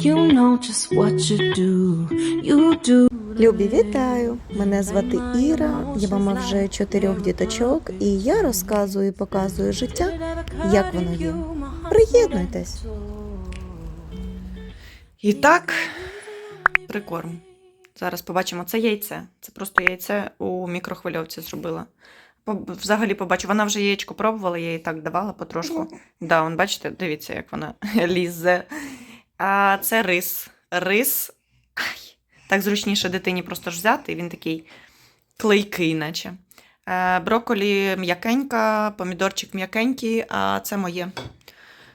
You know just what you do. You do. Любі, вітаю! Мене звати Іра. Я мама вже чотирьох діточок, і я розказую і показую життя, як воно є. Приєднуйтесь! І так, прикорм. Зараз побачимо. Це яйце. Це просто яйце у мікрохвильовці зробила. Взагалі побачу, вона вже яєчко пробувала, я їй так давала потрошку. Да, он, бачите, дивіться, як вона лізе. А це рис. Рис. Ай, так зручніше дитині просто ж взяти, він такий клейкий, наче. Е, броколі м'якенька, помідорчик м'якенький, а це моє.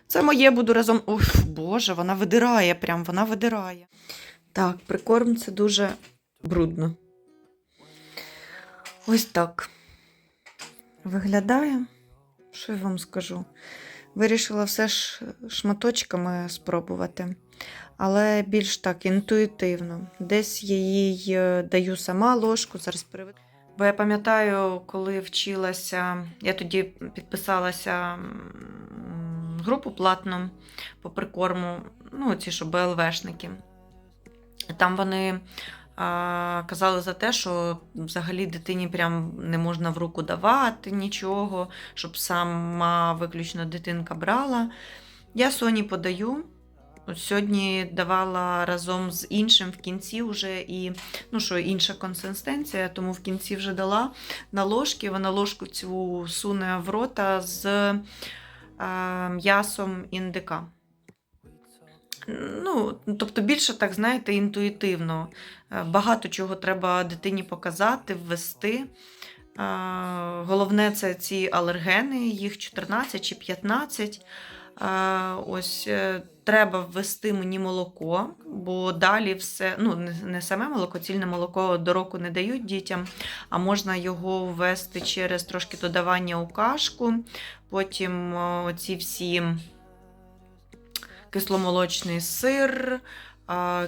Це моє буду разом. Уф, Боже, вона видирає, прям вона видирає. Так, прикорм це дуже брудно. Ось так. Виглядає. Що я вам скажу? Вирішила все ж шматочками спробувати, але більш так інтуїтивно. Десь я їй е, даю сама ложку, зараз переведу. Бо я пам'ятаю, коли вчилася, я тоді підписалася групу платну по прикорму, ну, ці що БЛВшники. Там вони казали за те, що взагалі дитині прям не можна в руку давати нічого, щоб сама виключно дитинка брала. Я Соні подаю. От сьогодні давала разом з іншим в кінці вже і ну що, інша консистенція, тому в кінці вже дала на ложки. Вона ложку цю суне в рота з е, м'ясом індика. Ну, тобто більше так, знаєте, інтуїтивно. Е, Багато чого треба дитині показати, ввести. Е, Головне це ці алергени, їх 14 чи 15. Е, Ось треба ввести мені молоко, бо далі все, ну не, саме молоко, цільне молоко до року не дають дітям, а можна його ввести через трошки додавання у кашку. Потім ці всі кисломолочний сир,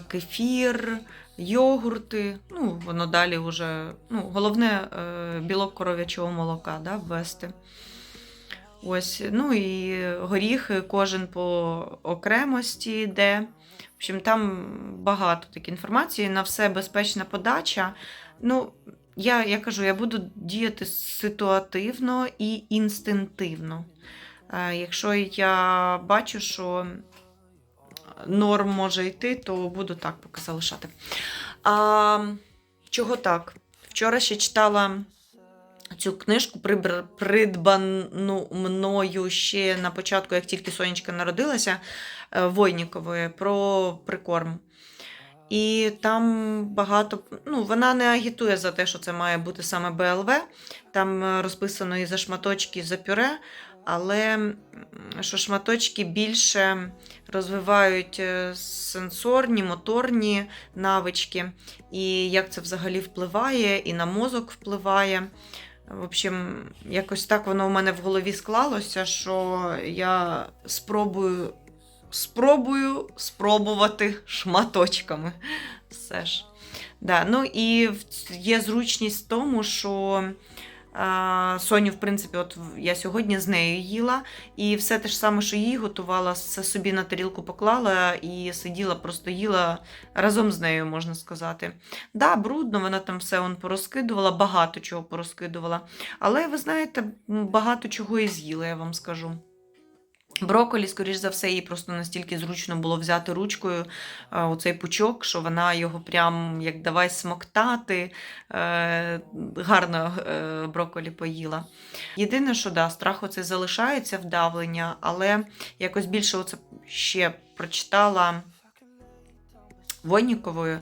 кефір, йогурти. Ну, воно далі вже, ну, головне е, білок коров'ячого молока да, ввести. Ось, ну і горіхи, кожен по окремості йде. В общем, там багато такої інформації, на все безпечна подача. Ну, я, я кажу, я буду діяти ситуативно і інстинктивно. Е, Якщо я бачу, що норм може йти, то буду так поки залишати. А, чого так? Вчора ще читала цю книжку, придбану мною ще на початку, як тільки Сонечка народилася, е, Войнікової про прикорм. І там багато, ну, вона не агітує за те, що це має бути саме БЛВ. Там е, розписано і за шматочки, і за пюре, але що шматочки більше розвивають е, сенсорні, моторні навички, і як це взагалі впливає, і на мозок впливає. В общем, якось так воно у мене в голові склалося, що я спробую, спробую спробувати шматочками. Все ж. Да, ну і є зручність в тому, що Соню, в принципі, от я сьогодні з нею їла, і все те ж саме, що їй готувала, все собі на тарілку поклала і сиділа, просто їла разом з нею, можна сказати. Да, брудно, вона там все он порозкидувала, багато чого порозкидувала. Але ви знаєте, багато чого і з'їла, я вам скажу. Броколі, скоріш за все, їй просто настільки зручно було взяти ручкою е, оцей пучок, що вона його прям як давай смоктати, е, гарно е, броколі поїла. Єдине, що да, страх оцей залишається вдавлення, але якось більше оце ще прочитала Войніковою,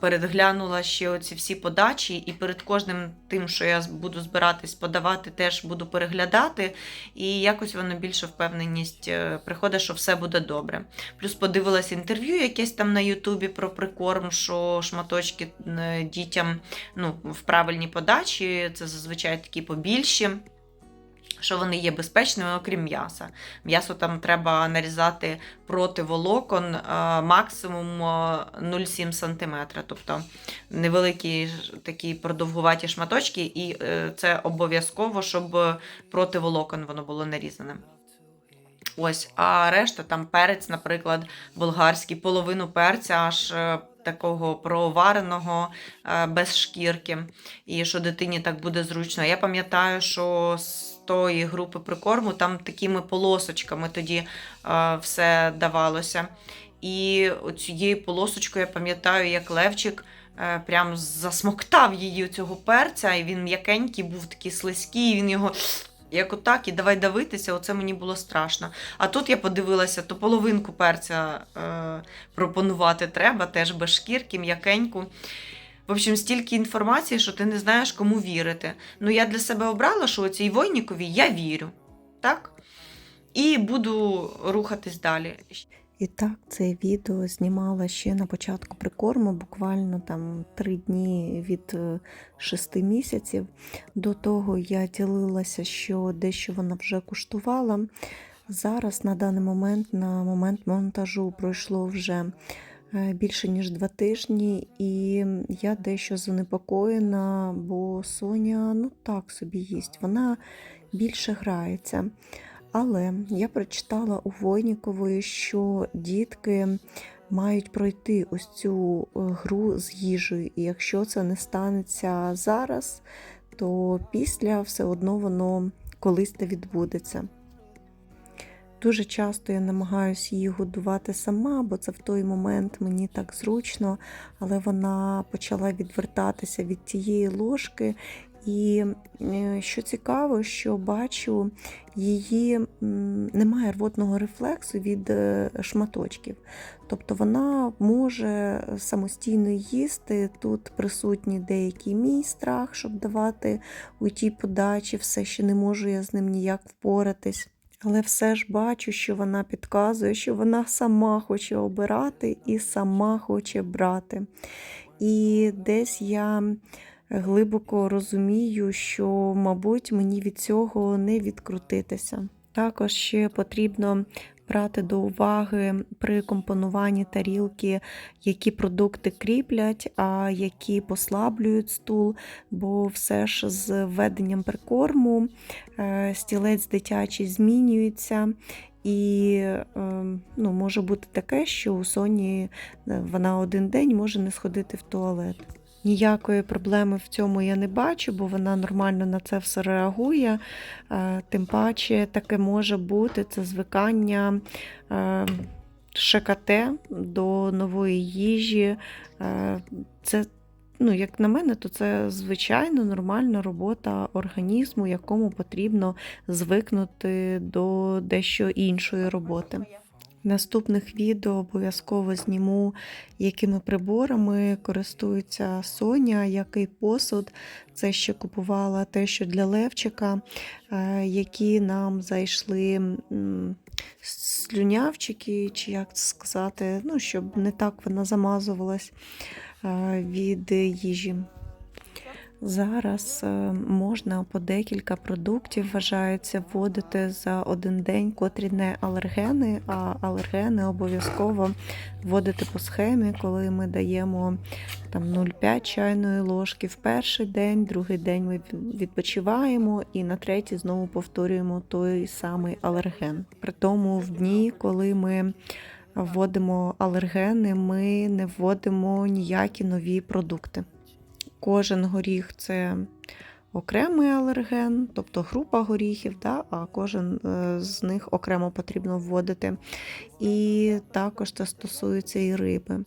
передглянула ще оці всі подачі, і перед кожним тим, що я буду збиратись подавати, теж буду переглядати. І якось воно більше впевненість е, приходить, що все буде добре. Плюс подивилась інтерв'ю якесь там на Ютубі про прикорм, що шматочки е, дітям ну, в правильній подачі, це зазвичай такі побільші. Що вони є безпечними, окрім м'яса. М'ясо там треба нарізати проти волокон е, максимум е, 0,7 см. Тобто невеликі такі продовгуваті шматочки, і е, це обов'язково, щоб проти волокон воно було нарізане. Ось, а решта там перець, наприклад, болгарський, половину перця аж е, такого провареного е, без шкірки, і що дитині так буде зручно. Я пам'ятаю, що тої групи прикорму там такими полосочками тоді е, все давалося. І цією полосочкою я пам'ятаю, як Левчик е, прям засмоктав її цього перця, і він м'якенький, був такий слизький, і він його. Як отак, і давай давитися, оце мені було страшно. А тут я подивилася, то половинку перця е, пропонувати треба, теж без шкірки, м'якеньку. В общем, стільки інформації, що ти не знаєш, кому вірити. Ну, я для себе обрала, що цій Войнікові я вірю. Так? І буду рухатись далі. І так, це відео знімала ще на початку прикорму, буквально там три дні від е, шести місяців. До того я ділилася, що дещо вона вже куштувала. Зараз, на даний момент, на момент монтажу, пройшло вже більше ніж два тижні, і я дещо занепокоєна, бо Соня ну так собі їсть. Вона більше грається. Але я прочитала у Войнікової, що дітки мають пройти ось цю е, гру з їжею, і якщо це не станеться зараз, то після все одно воно колись те відбудеться. Дуже часто я намагаюся її годувати сама, бо це в той момент мені так зручно, але вона почала відвертатися від тієї ложки. І е, що цікаво, що бачу, її немає рвотного рефлексу від е, шматочків. Тобто вона може самостійно їсти. Тут присутній деякий мій страх, щоб давати у тій подачі, все ще не можу я з ним ніяк впоратись. Але все ж бачу, що вона підказує, що вона сама хоче обирати і сама хоче брати. І десь я глибоко розумію, що, мабуть, мені від цього не відкрутитися. Також ще потрібно брати до уваги при компонуванні тарілки, які продукти кріплять, а які послаблюють стул, бо все ж з введенням прикорму е, стілець дитячий змінюється. І е, ну, може бути таке, що у Соні е, вона один день може не сходити в туалет. Ніякої проблеми в цьому я не бачу, бо вона нормально на це все реагує. Е, Тим паче таке може бути це звикання е, ШКТ до нової їжі. Е, Це, ну, як на мене, то це звичайно нормальна робота організму, якому потрібно звикнути до дещо іншої роботи. Наступних відео обов'язково зніму, якими приборами користується Соня, який посуд. Це ще купувала те, що для Левчика, е, які нам зайшли слюнявчики, чи як сказати, ну, щоб не так вона замазувалась е, від їжі. Зараз е, можна по декілька продуктів вважається вводити за один день, котрі не алергени, а алергени обов'язково вводити по схемі, коли ми даємо там 0,5 чайної ложки в перший день, другий день ми відпочиваємо, і на третій знову повторюємо той самий алерген. При тому в дні, коли ми вводимо алергени, ми не вводимо ніякі нові продукти. Кожен горіх це окремий алерген, тобто група горіхів, да, а кожен е, з них окремо потрібно вводити. І також це стосується і риби.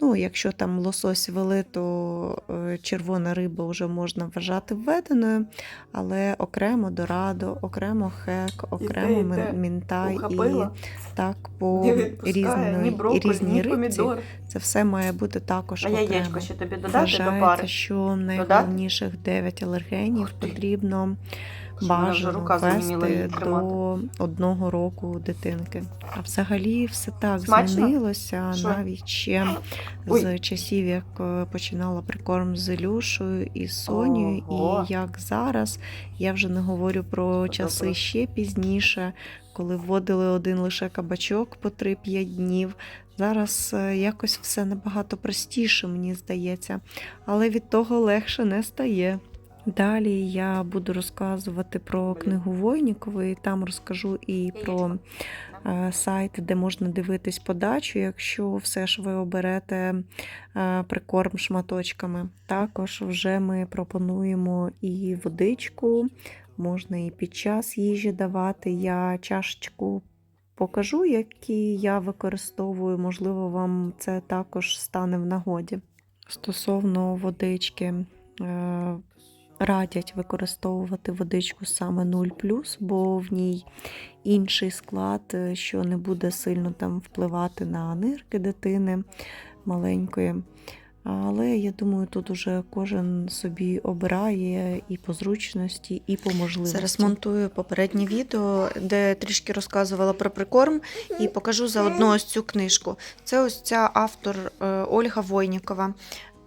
Ну, Якщо там лосось вели, то е, червона риба вже можна вважати введеною, але окремо дорадо, окремо хек, окремо Іде, іде. мінтай і так по ні різної, брокколі, різній ні рибці. помідор. Це все має бути також А окремо. яєчко ще тобі додати до пари? що найголовніших 9 алергенів потрібно бажано тримати. до одного року дитинки. А взагалі все так Смачно? змінилося Що? навіть ще Ой. з часів, як е, починала прикорм з Ілюшою і Сонією, і як зараз. Я вже не говорю про часи ще пізніше, коли вводили один лише кабачок по 3-5 днів. Зараз е, якось все набагато простіше, мені здається, але від того легше не стає. Далі я буду розказувати про книгу Войнікової. Там розкажу і про е, сайт, де можна дивитись подачу, якщо все ж ви оберете е, прикорм шматочками. Також вже ми пропонуємо і водичку, можна і під час їжі давати. Я чашечку покажу, які я використовую. Можливо, вам це також стане в нагоді. Стосовно водички. Радять використовувати водичку саме 0, бо в ній інший склад, е, що не буде сильно там впливати на нирки дитини маленької. Але я думаю, тут уже кожен собі обирає і по зручності, і по можливості. Зараз монтую попереднє відео, де трішки розказувала про прикорм, і покажу заодно ось цю книжку. Це ось ця автор е, Ольга Войнікова.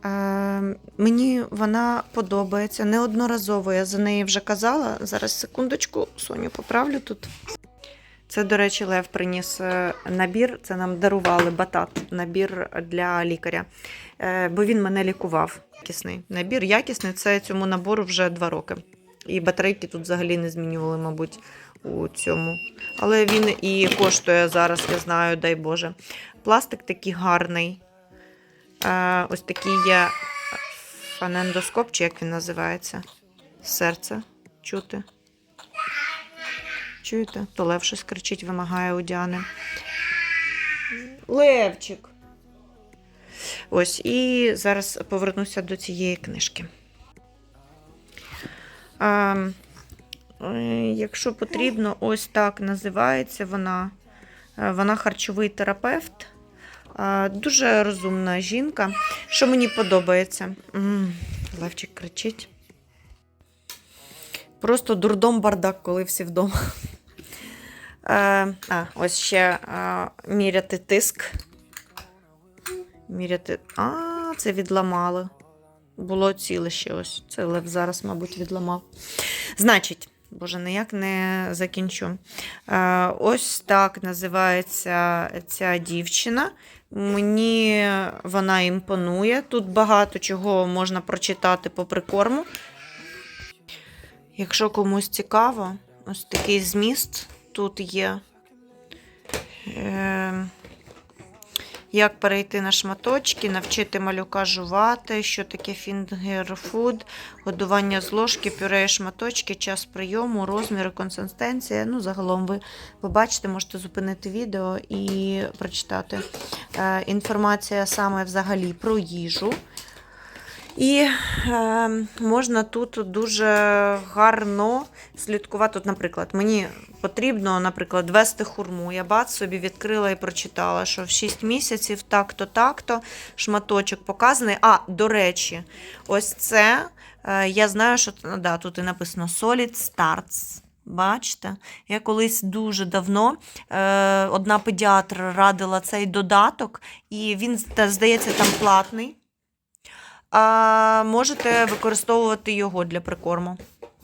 Е, Мені вона подобається. Неодноразово я за неї вже казала. Зараз секундочку, Соню поправлю тут. Це, до речі, Лев приніс е, набір. Це нам дарували батат, набір для лікаря. Е, Бо він мене лікував. Якісний набір якісний. Це цьому набору вже два роки. І батарейки тут взагалі не змінювали, мабуть, у цьому. Але він і коштує зараз, я знаю, дай Боже. Пластик такий гарний. Ось такий є фанендоскоп, чи як він називається. Серце чути. Чуєте? То лев щось кричить, вимагає у Діани. Левчик. Ось, і зараз повернуся до цієї книжки. А, е, якщо потрібно, ось так називається вона. Е, Вона харчовий терапевт. А, Дуже розумна жінка. Що мені подобається? М, Левчик кричить. Просто дурдом бардак, коли всі вдома. Е, а, ось ще е, міряти тиск. Міряти. А, це відламали. Було ціле ще ось. Це Лев зараз, мабуть, відламав. Значить, боже, ніяк не закінчу. Е, ось так називається ця дівчина. Мені вона імпонує. Тут багато чого можна прочитати по прикорму. Якщо комусь цікаво, ось такий зміст тут є. Як перейти на шматочки, навчити малюка жувати, що таке фінгерфуд, годування з ложки, пюре шматочки, час прийому, розміри, консистенція. Ну, загалом ви побачите, можете зупинити відео і прочитати. Е, інформація саме взагалі про їжу. І е, можна тут дуже гарно слідкувати. От, наприклад, мені потрібно, наприклад, вести хурму. Я бац собі відкрила і прочитала, що в 6 місяців так-то, так-то шматочок показаний. А, до речі, ось це е, я знаю, що да, тут і написано Solid Starts. Бачите, я колись дуже давно е, одна педіатр радила цей додаток, і він, здається, там платний. А можете використовувати його для прикорму.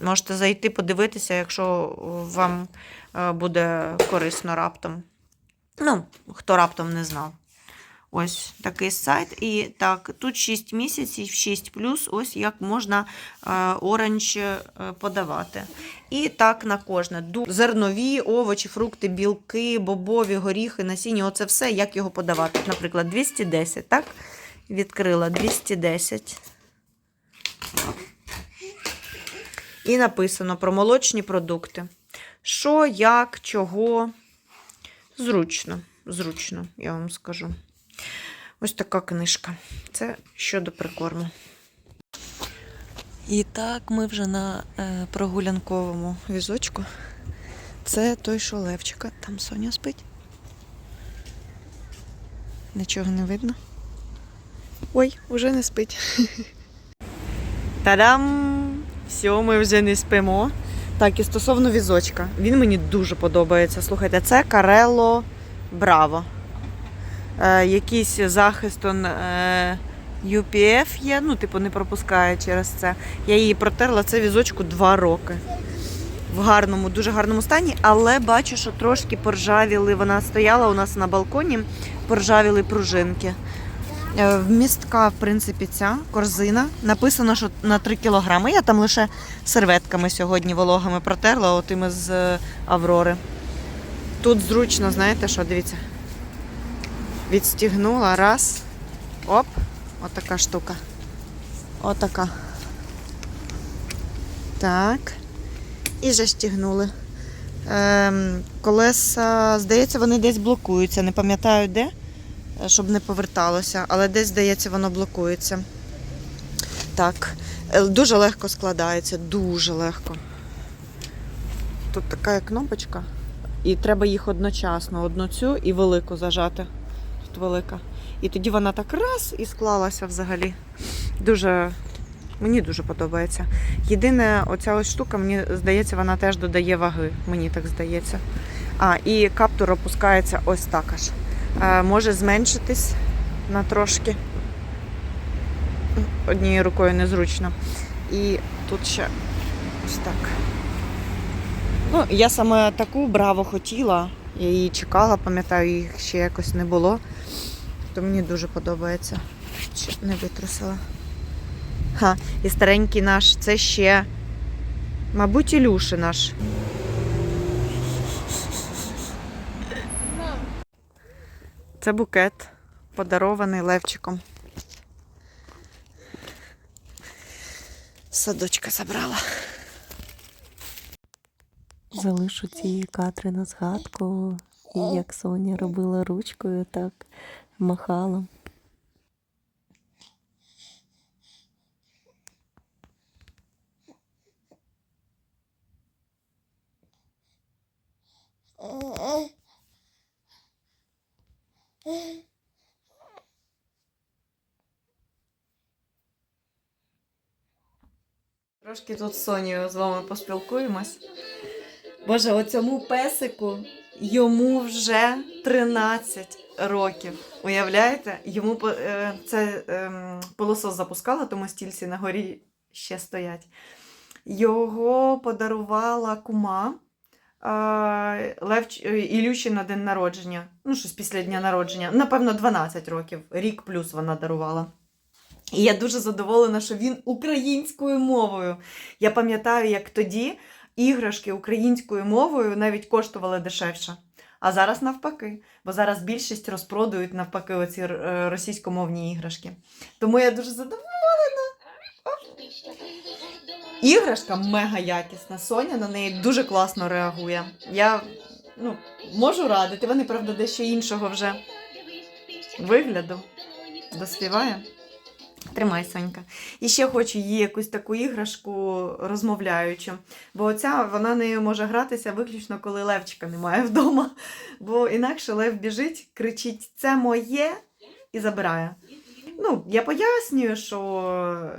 Можете зайти, подивитися, якщо вам е, буде корисно раптом. Ну, хто раптом не знав. Ось такий сайт. І так, тут 6 місяців, 6 плюс, ось як можна е, оранж е, подавати. І так на кожне. Зернові, овочі, фрукти, білки, бобові, горіхи, насіння оце все, як його подавати. Наприклад, 210, так? Відкрила 210. І написано про молочні продукти. Що, як, чого. Зручно, зручно, я вам скажу. Ось така книжка. Це щодо прикорму. І так, ми вже на е, прогулянковому візочку. Це той, що Левчика. Там Соня спить. Нічого не видно. Ой, вже не спить. Та-дам! Все, ми вже не спимо. Так, і стосовно візочка. Він мені дуже подобається. Слухайте, це Карело Браво. Е, якийсь захист он, е, UPF є, ну, типу, не пропускає через це. Я її протерла це візочку два роки. В гарному, дуже гарному стані, але бачу, що трошки поржавіли. Вона стояла у нас на балконі, поржавіли пружинки. Е, Вмістка, в принципі, ця корзина. Написано, що на 3 кілограми. Я там лише серветками сьогодні вологими протерла, отими з е, Аврори. Тут зручно, знаєте що, дивіться. Відстігнула, раз. Оп, отака штука. Отака. Так. І застігнули. Ем, колеса, здається, вони десь блокуються. Не пам'ятаю де, щоб не поверталося, але десь, здається, воно блокується. Так. Е, Дуже легко складається, дуже легко. Тут така кнопочка. І треба їх одночасно, одну цю і велику зажати. Тут велика. І тоді вона так раз і склалася взагалі. Дуже, мені дуже подобається. Єдине, оця ось штука, мені здається, вона теж додає ваги. Мені так здається. А, і каптур опускається ось так аж. Е, може зменшитись на трошки. Однією рукою незручно. І тут ще ось так. Ну, я саме таку браво хотіла. Я її чекала, пам'ятаю, їх ще якось не було. То мені дуже подобається. Ще не витрусила. Ха, і старенький наш, це ще, мабуть, Ілюши наш. Це букет, подарований Левчиком. Садочка забрала. Залишу ці кадри на згадку, і як Соня робила ручкою, так махала. Трошки тут з Сонією з вами поспілкуємось. Боже, оцьому песику йому вже 13 років. Уявляєте? Йому е, це ем, запускала, тому стільці на горі ще стоять. Його подарувала кума е, Лев е, Ілюші на день народження. Ну, щось після дня народження. Напевно, 12 років. Рік плюс вона дарувала. І я дуже задоволена, що він українською мовою. Я пам'ятаю, як тоді іграшки українською мовою навіть коштували дешевше. А зараз навпаки, бо зараз більшість розпродають навпаки оці е, російськомовні іграшки. Тому я дуже задоволена. Іграшка мега якісна. Соня на неї дуже класно реагує. Я ну, можу радити, вони, правда, дещо іншого вже вигляду. Доспіває. Тримай, Сонька. І ще хочу їй якусь таку іграшку розмовляючу. Бо оця вона нею може гратися виключно, коли Левчика немає вдома. Бо інакше Лев біжить, кричить: це моє і забирає. Ну, я пояснюю, що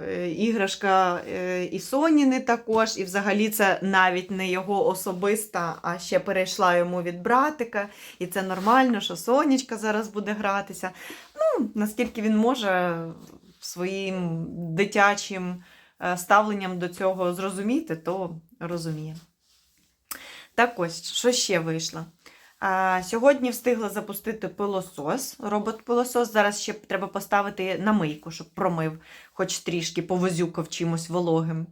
е, іграшка е, і Соніни також, і взагалі це навіть не його особиста, а ще перейшла йому від братика. І це нормально, що Сонечка зараз буде гратися. Ну, наскільки він може своїм дитячим е, ставленням до цього зрозуміти, то розуміє. Так ось, що ще вийшло? Сьогодні встигла запустити пилосос, робот-пилосос. Зараз ще треба поставити на мийку, щоб промив, хоч трішки повозюкав чимось вологим.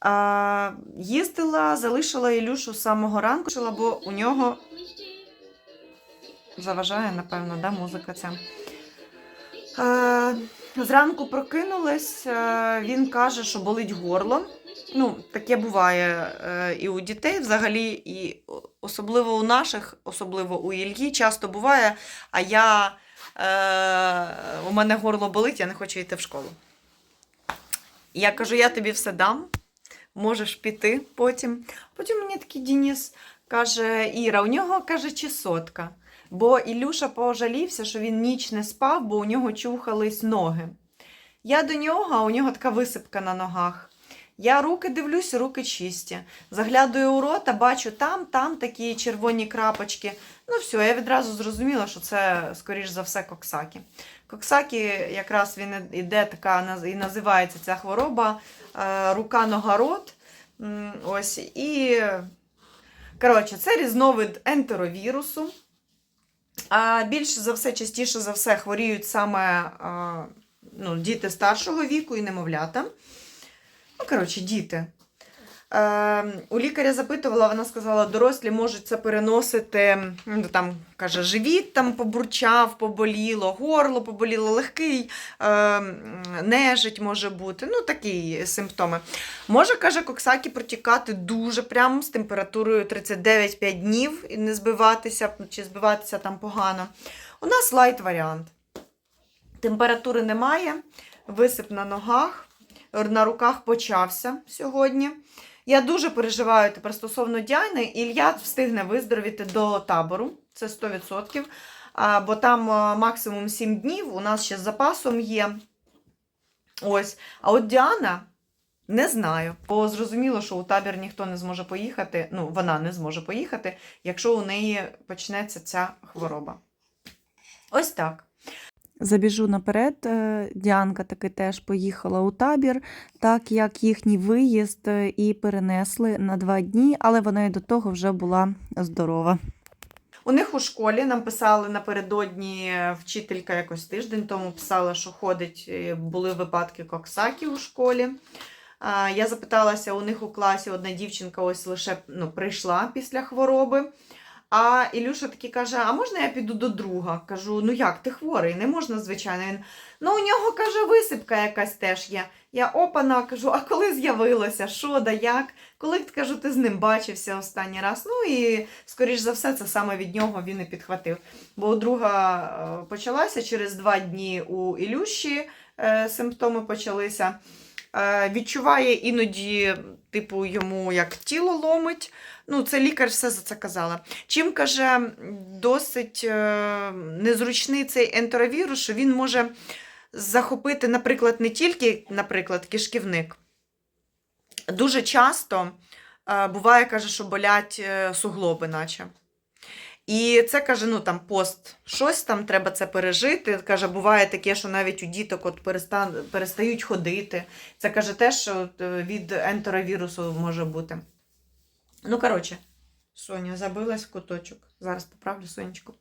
А, Їздила, залишила Ілюшу з самого ранку, бо у нього заважає, напевно, да, музика ця. Е, Зранку прокинулась, е, він каже, що болить горло. Ну, таке буває е, і у дітей взагалі, і особливо у наших, особливо у Ільї, часто буває. А я у мене горло болить, я не хочу йти в школу. Я кажу, я тобі все дам, можеш піти потім. Потім мені такий Дініс каже: Іра, у нього каже чесотка. Бо Ілюша пожалівся, що він ніч не спав, бо у нього чухались ноги. Я до нього, а у нього така висипка на ногах. Я руки дивлюсь, руки чисті. Заглядаю у рота, бачу там, там такі червоні крапочки. Ну, все, я відразу зрозуміла, що це, скоріш за все, коксакі. Коксакі, якраз він іде така і називається ця хвороба е, рука нога рот. Ось, і коротше, це різновид ентеровірусу. А більш за все, частіше за все, хворіють саме ну, діти старшого віку і немовлята. Ну, коротше, діти. Е, у лікаря запитувала, вона сказала, дорослі можуть це переносити. Ну, там каже, живіт там побурчав, поболіло, горло поболіло, легкий, е, нежить може бути. Ну, такі симптоми. Може, каже, коксакі протікати дуже прямо з температурою 39-5 днів і не збиватися, чи збиватися там погано. У нас лайт варіант. Температури немає, висип на ногах, на руках почався сьогодні. Я дуже переживаю тепер стосовно Діани. Ілля встигне виздоровіти до табору, це 100%. Бо там максимум 7 днів, у нас ще з запасом є. Ось. А от Діана не знаю. Бо зрозуміло, що у табір ніхто не зможе поїхати, ну, вона не зможе поїхати, якщо у неї почнеться ця хвороба. Ось так. Забіжу наперед, е, Діанка таки теж поїхала у табір, так як їхній виїзд е, і перенесли на два дні, але вона і до того вже була здорова. У них у школі нам писали напередодні е, вчителька якось тиждень тому писала, що ходить, були випадки коксакі у школі. Я запиталася, у них у класі одна дівчинка ось лише ну, прийшла після хвороби. А Ілюша такий каже: А можна я піду до друга? Кажу, ну як, ти хворий, не можна, звичайно. Він, ну у нього каже, висипка якась теж є. Я опана, кажу, а коли з'явилося? Що да як? Коли кажу, ти з ним бачився останній раз? Ну і скоріш за все, це саме від нього він і підхватив. Бо у друга е, почалася через два дні у Ілюші е, симптоми почалися. Е, Відчуває іноді, типу, йому як тіло ломить. Ну, це лікар все за це казала. Чим каже, досить е, незручний цей ентеровірус, що він може захопити, наприклад, не тільки, наприклад, кишківник. Дуже часто е, буває, каже, що болять е, суглоби, наче. І це каже, ну там пост, щось там треба це пережити. Каже, буває таке, що навіть у діток от перестан, перестають ходити. Це каже теж от, е, від ентеровірусу може бути. Ну, коротше, Соня забилась в куточок. Зараз поправлю Сонечку.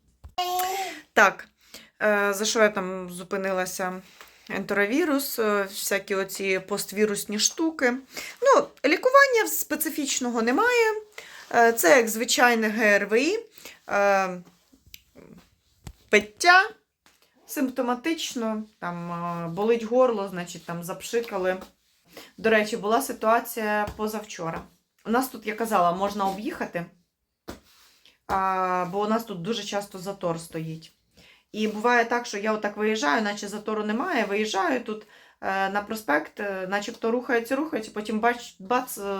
Так, е, за що я там зупинилася? Ентеровірус, е, всякі оці поствірусні штуки. Ну, лікування специфічного немає. Це як звичайне ГРВІ, е, пиття симптоматично, там е, болить горло, значить там запшикали. До речі, була ситуація позавчора. У нас тут, я казала, можна об'їхати, бо у нас тут дуже часто затор стоїть. І буває так, що я отак виїжджаю, наче затору немає, виїжджаю тут на проспект, е, начебто рухається, рухається, потім бач, бац, е,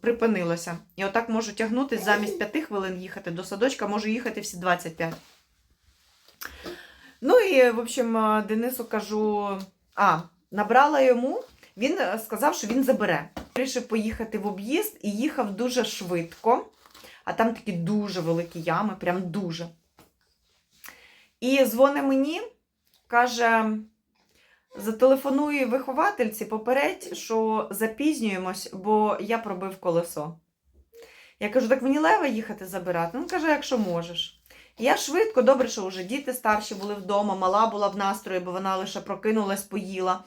припинилося. І отак можу тягнутися замість 5 хвилин їхати до садочка, можу їхати всі 25. Ну і, в общем, е, Денису кажу: а, набрала йому, він е, сказав, що він забере. Вирішив поїхати в об'їзд і їхав дуже швидко, а там такі дуже великі ями, прям дуже. І дзвонить мені, каже: зателефонуй виховательці, попередь, що запізнюємось, бо я пробив колесо. Я кажу, так мені лева їхати забирати. Він каже, якщо можеш. Я швидко, добре, що вже діти старші були вдома, мала була в настрої, бо вона лише прокинулась, поїла.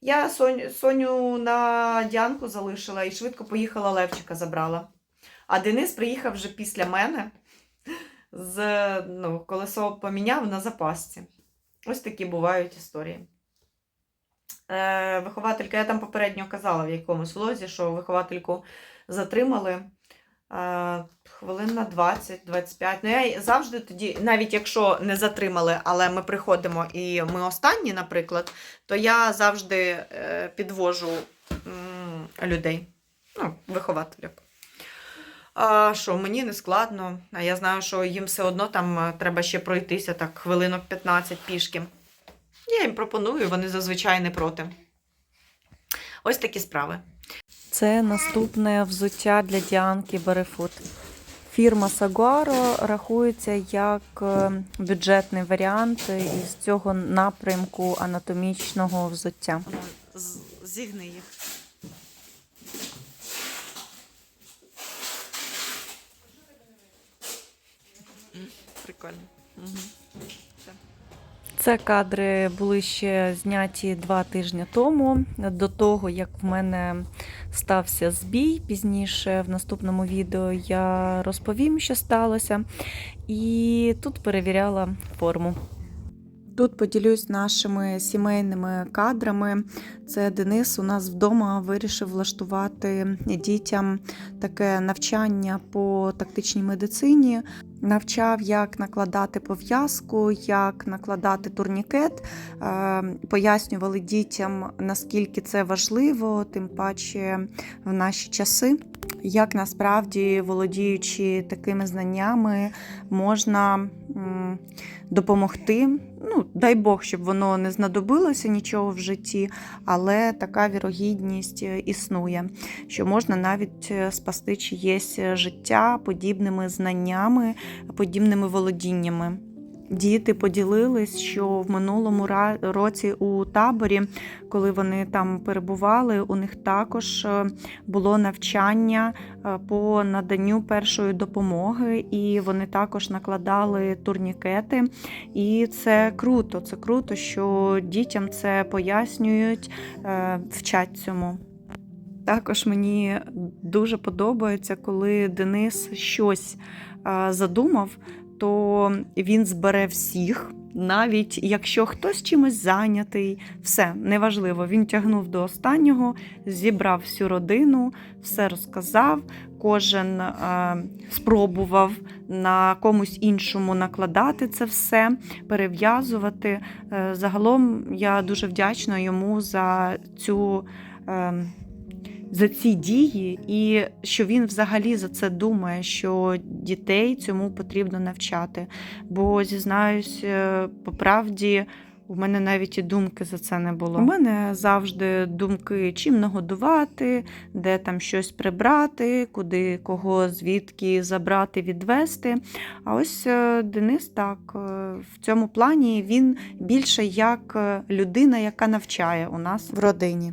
Я Соню, Соню на Діанку залишила і швидко поїхала Левчика забрала. А Денис приїхав вже після мене, з, ну, колесо поміняв на запасці. Ось такі бувають історії. Е, вихователька, я там попередньо казала в якомусь влозі, що виховательку затримали е, хвилин на 20-25. Ну, я завжди тоді, навіть якщо не затримали, але ми приходимо і ми останні, наприклад, то я завжди е, підвожу людей, ну, вихователів. А що, мені не складно, а я знаю, що їм все одно там треба ще пройтися так хвилинок 15 пішки. Я їм пропоную, вони зазвичай не проти. Ось такі справи. Це наступне взуття для Діанки Берефут. Фірма Saguaro рахується як е, бюджетний варіант із цього напрямку анатомічного взуття. Зігни їх. Прикольно. Це кадри були ще зняті два тижні тому, до того як в мене стався збій. Пізніше в наступному відео я розповім, що сталося. І тут перевіряла форму. Тут поділюсь нашими сімейними кадрами. Це Денис у нас вдома вирішив влаштувати дітям таке навчання по тактичній медицині. Навчав, як накладати пов'язку, як накладати турнікет. Е, Пояснювали дітям, наскільки це важливо, тим паче в наші часи. Як насправді, володіючи такими знаннями, можна допомогти. Ну, дай Бог, щоб воно не знадобилося нічого в житті, але така вірогідність е, існує, що можна навіть е, спасти чиєсь життя подібними знаннями, подібними володіннями. Діти поділились, що в минулому році у таборі, коли вони там перебували, у них також е, було навчання е, по наданню першої допомоги, і вони також накладали турнікети. І це круто. Це круто, що дітям це пояснюють, е, вчать цьому. Також мені дуже подобається, коли Денис щось задумав, то він збере всіх. Навіть якщо хтось чимось зайнятий, все неважливо. Він тягнув до останнього, зібрав всю родину, все розказав. Кожен е, спробував на комусь іншому накладати це все, перев'язувати. Е, загалом я дуже вдячна йому за цю. Е, за ці дії, і що він взагалі за це думає, що дітей цьому потрібно навчати. Бо зізнаюсь, е, по правді. У мене навіть і думки за це не було. У мене завжди думки, чим нагодувати, де там щось прибрати, куди кого звідки забрати, відвести. А ось е, Денис так е, в цьому плані він більше як людина, яка навчає у нас в родині.